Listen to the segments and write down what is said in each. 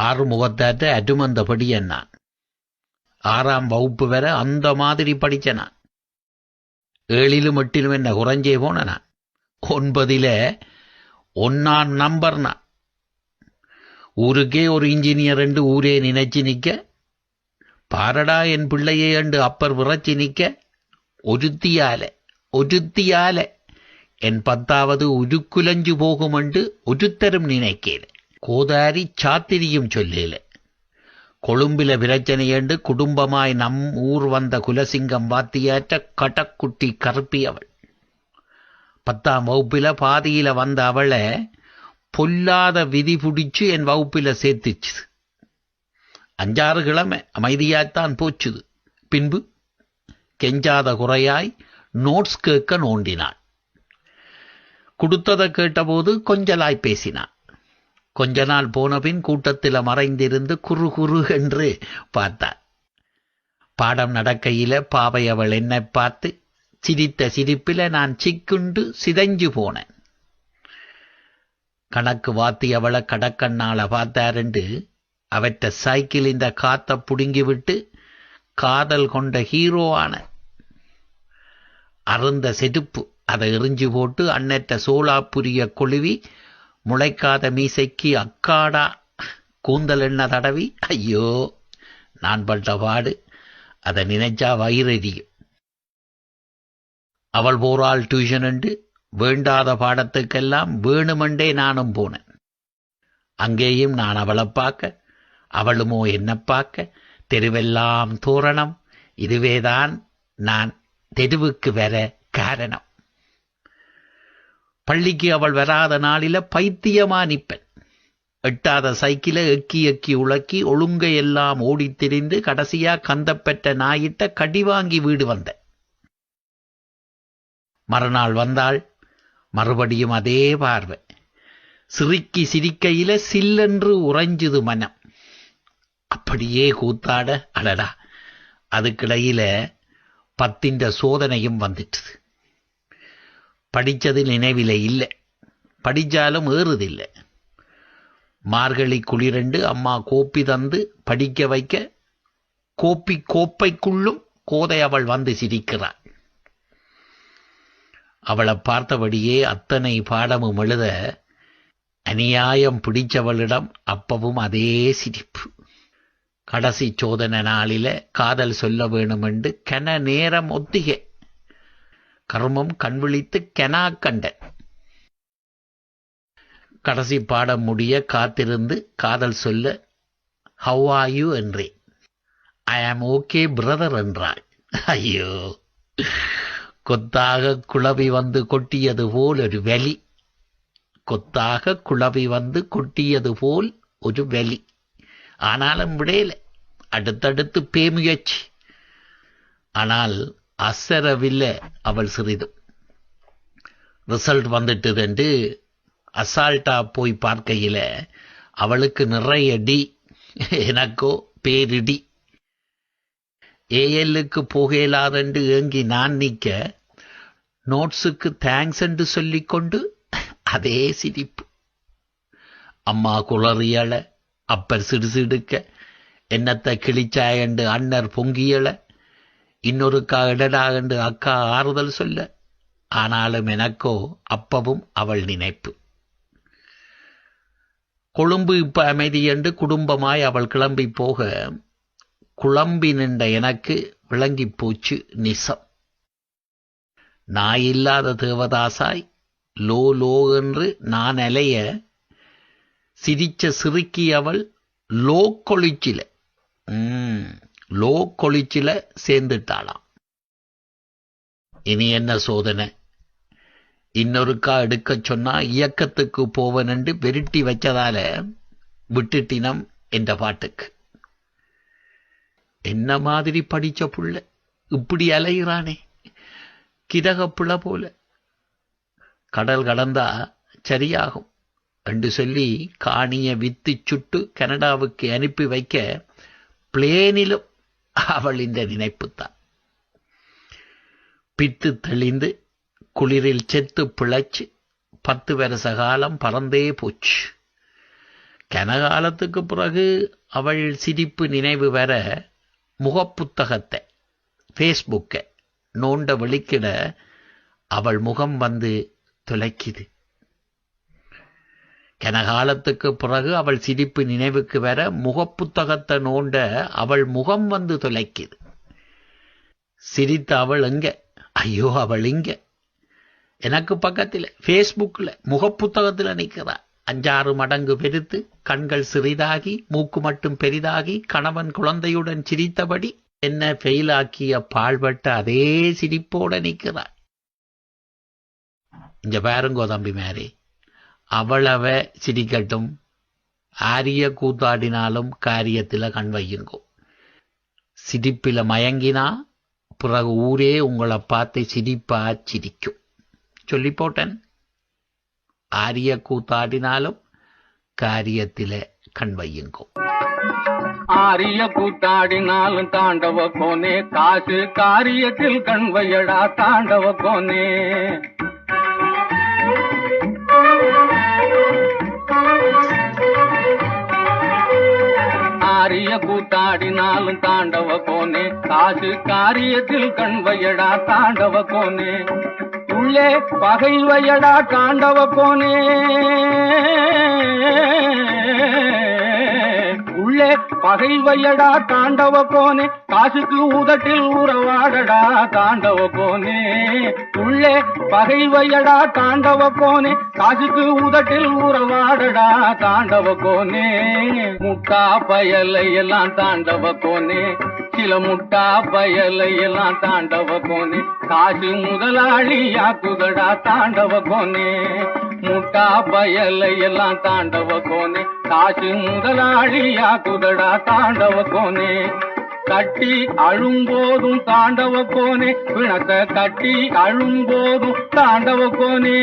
ஆறு முகத்தாற்ற அருமந்தபடி என்னான். ஆறாம் வகுப்பு வரை அந்த மாதிரி படிச்ச நான் ஏழிலும் எட்டிலும் என்ன குறைஞ்சே போன நான் ஒன்பதில ஒன்னாம் நம்பர் நான் ஊருக்கே ஒரு இன்ஜினியர் என்று ஊரே நினைச்சு நிற்க பாரடா என் பிள்ளையே என்று அப்பர் விറச்சி நிற்க ஒருத்தியால ஒருத்தியால. என் பத்தாவது உருக்குலஞ்சு போகுமென்று ஒருத்தரும் நினைக்கிறேன் கோதாரி சாத்திரியும் சொல்லல. கொழும்பில பிரச்சனையண்டு குடும்பமாய் நம் ஊர் வந்த குலசிங்கம் வாத்தியாற்ற கடக்குட்டி கருப்பி அவள். பத்தாம் வகுப்பில பாதியில வந்த அவளை பொல்லாத விதி பிடிச்சு என் வகுப்பில சேர்த்துச்சு. அஞ்சாறு கிழமை அமைதியாய்த்தான் போச்சுது. பின்பு கெஞ்சாத குறையாய் நோட்ஸ் கேட்க நோண்டினாள். கொடுத்ததை கேட்டபோது கொஞ்சலாய் பேசினான் கொஞ்ச நாள் போனபின் கூட்டத்தில் மறைந்திருந்து குறு குறு என்று பார்த்தார் பாடம் நடக்கையில பாவை அவள் என்னை பார்த்து சிரித்த சிரிப்பில நான் சிக்குண்டு சிதைஞ்சு போனேன். கணக்கு வாத்தி அவளை கடக்கண்ணால பார்த்தாருண்டு அவற்ற சைக்கிள் இந்த காத்த புடுங்கி விட்டு காதல் கொண்ட ஹீரோவான அருந்த செதுப்பு அதை எரிஞ்சு போட்டு அன்னற்ற சோலாப்புரிய கொழுவி முளைக்காத மீசைக்கு அக்காடா கூந்தல் என்ன தடவி? ஐயோ நான் பட்ட பாடு. அதை நினைச்சா வயிறறியும் அவள் போறாள் டியூஷன் என்று வேண்டாத பாடத்துக்கெல்லாம் வேணுமெண்டே நானும் போனேன். அங்கேயும் நான் அவளை பார்க்க அவளுமோ என்ன பார்க்க தெருவெல்லாம் தோரணம். இதுவேதான் நான் தெருவுக்கு வர காரணம். பள்ளிக்கு அவள் வராத நாளில பைத்தியமா நிப்பன் எட்டாத சைக்கிள எக்கி எக்கி உழக்கி ஒழுங்க எல்லாம் ஓடித் திரிந்து கடைசியா கந்தப்பெற்ற நாயிட்ட கடி வாங்கி வீடு வந்த மறுநாள் வந்தாள் மறுபடியும் அதே பார்வை. சிரிக்கி சிரிக்கையில சில்லென்று உறைஞ்சுது மனம். அப்படியே கூத்தாட அடடா அதுக்கிடையில பத்தின்ற சோதனையும் வந்துட்டுது. படித்தது நினைவிலே இல்லை. படித்தாலும் ஏறுதில்லை. மார்கழி குளிரண்டு அம்மா கோப்பி தந்து படிக்க வைக்க கோப்பி கோப்பைக்குள்ளும் கோதை அவள் வந்து சிரிக்கிறாள். அவளை பார்த்தபடியே அத்தனை பாடமும் எழுத அநியாயம் பிடிச்சவளிடம் அப்பவும் அதே சிரிப்பு. கடைசி சோதனை நாளில காதல் சொல்ல வேணுமென்று கன நேரம் ஒத்திகை. கர்மம் கண்விழித்து கெனா கண்டன். கடைசி பாடம் முடிய காத்திருந்து காதல் சொல்ல ஹவ் ஆர் யூ என்றேன் ஐ ஆம் ஓகே பிரதர் என்றாள். ஐயோ. கொத்தாக குழவி வந்து கொட்டியது போல் ஒரு வெளி கொத்தாக குழவி வந்து கொட்டியது போல் ஒரு வெளி ஆனாலும் விடையில. அடுத்தடுத்து பேமுயற்சி ஆனால் அசரவில்லை அவள் சிறிதும் ரிசல்ட் வந்துட்டுதுண்டு அசால்ட்டாக போய் பார்க்கையில அவளுக்கு நிறைய டி எனக்கோ பேரிடி. ஏஎல்லுக்கு போகலாதென்று ஏங்கி நான் நிற்க நோட்ஸுக்கு தேங்க்ஸ் என்று சொல்லிக்கொண்டு அதே சிரிப்பு. அம்மா குளறியள அப்பர் சிடுசிடுக்க என்னத்தை கிழிச்சாயண்டு அண்ணர் பொங்கியலை. இன்னொருக்கா இடடா என்று அக்கா ஆறுதல் சொல்ல ஆனாலும் எனக்கோ அப்பவும் அவள் நினைப்பு. கொழும்பு இப்ப அமைதி என்று குடும்பமாய் அவள் கிளம்பி போக குழம்பி நின்ற எனக்கு விளங்கி போச்சு நிசம். நாயில்லாத தேவதாசாய் லோ லோ என்று நான் அலைய சிரிச்ச சிறுக்கி அவள் லோ கொளிச்சில லோ கொளிச்சில சேர்ந்துட்டாளாம். இனி என்ன சோதனை? இன்னொருக்கா எடுக்க சொன்னா இயக்கத்துக்கு போவனென்று வெருட்டி வச்சதால விட்டுட்டினம் என்ற பாட்டுக்கு. என்ன மாதிரி படிச்ச புள்ள? இப்படி அலைகிறானே கிதக புள்ள போல. கடல் கடந்தா சரியாகும். என்று சொல்லி காணிய வித்து சுட்டு கனடாவுக்கு அனுப்பி வைக்க பிளேனிலும் அவள் இந்த நினைப்புத்தான் பித்து தெளிந்து குளிரில் செத்து பிழைச்சு பத்து வருஷ காலம் பறந்தே போச்சு. கனகாலத்துக்கு பிறகு அவள் சிரிப்பு நினைவு வர முகப்புத்தகத்தை ஃபேஸ்புக்கை நோண்ட வெளிக்கிட அவள் முகம் வந்து துளைக்குது. கனகாலத்துக்கு பிறகு அவள் சிரிப்பு நினைவுக்கு வர முகப்புத்தகத்தை நோண்ட அவள் முகம் வந்து துளைக்குது. சிரித்த அவள் எங்க? ஐயோ அவள் இங்க. எனக்கு பக்கத்தில் ஃபேஸ்புக்கில் முகப்புத்தகத்தில் நிற்கிறா அஞ்சாறு மடங்கு பெருத்து கண்கள் சிறிதாகி மூக்கு மட்டும் பெரிதாகி கணவன் குழந்தையுடன் சிரித்தபடி என்ன ஃபெயிலாக்கிய பாழ்பட்ட அதே சிரிப்போட நிற்கிறாள் இங்க பாருங்கோ தம்பி மேரே அவளவ சிரிக்கட்டும். ஆரிய கூத்தாடினாலும் காரியத்தில் கண் வையுங்கோ. சிரிப்பில மயங்கினா பிறகு ஊரே உங்களை பார்த்து சிரிப்பா சிரிக்கும். சொல்லி போட்டேன். ஆரிய கூத்தாடினாலும் காரியத்தில கண் வையுங்கோ. ஆரிய கூத்தாடினாலும் தாண்டவ கோனே காசு காரியத்தில் கண் வையடா தாண்டவ கோனே. பெரிய கூத்தாடினாலும் தாண்டவ கோனே. காசு காரியத்தில் கண்வையடா தாண்டவ கோனே. உள்ளே பகைவையடா தாண்டவ கோனே. உள்ளே பகைவையடா தாண்டவ கோனே. காசுக்கு உதட்டில் உறவாடடா தாண்டவ கோனே. பகைவையடா தாண்டவ கோனே காசுக்கு உதட்டில் உறவாடடா தாண்டவ கோனே. முட்டா பயலை எல்லாம் தாண்டவ கோனே சில முட்டா பயலை எல்லாம் தாண்டவ கோனே. காசு முதலாளியாக்குதடா தாண்டவ கோனே. முட்டா பயலை எல்லாம் தாண்டவ கோனே காசு முதலாளியாக்குதடா தாண்டவ கோனே. கட்டி அழும்போதும் தாண்டவ கோனே. பிணத்தை கட்டி அழும்போதும் தாண்டவ கோனே.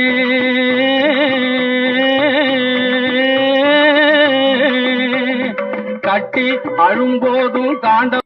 கட்டி அழும்போதும் தாண்டவ